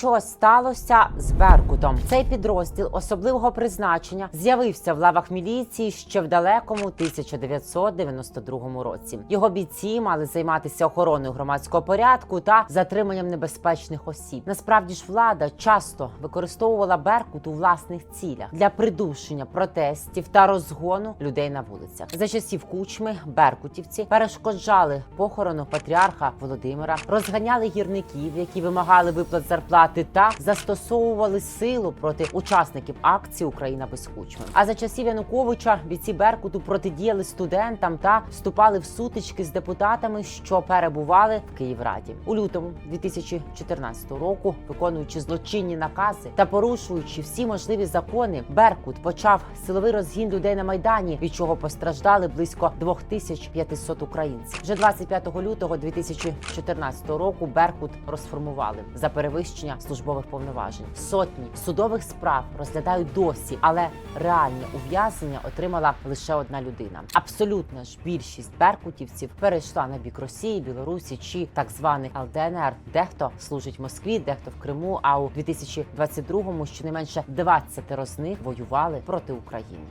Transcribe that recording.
Що сталося з Беркутом? Цей підрозділ особливого призначення з'явився в лавах міліції ще в далекому 1992 році. Його бійці мали займатися охороною громадського порядку та затриманням небезпечних осіб. Насправді ж влада часто використовувала Беркут у власних цілях для придушення протестів та розгону людей на вулицях. За часів кучми беркутівці перешкоджали похорону патріарха Володимира, розганяли гірників, які вимагали виплат зарплати, та застосовували силу проти учасників акції Україна без кучми. А за часів Януковича бійці Беркуту протидіяли студентам та вступали в сутички з депутатами, що перебували в Київраді у лютому 2014 року, виконуючи злочинні накази та порушуючи всі можливі закони, Беркут почав силовий розгін людей на майдані, від чого постраждали близько 2500 українців. Вже 25 лютого 2014 року Беркут розформували за перевищення службових повноважень. Сотні судових справ розглядають досі, але реальне ув'язнення отримала лише одна людина. Абсолютна ж більшість беркутівців перейшла на бік Росії, Білорусі чи так званих ЛДНР. Дехто служить в Москві, дехто в Криму. А у 2022-му щонайменше 20 з них воювали проти України.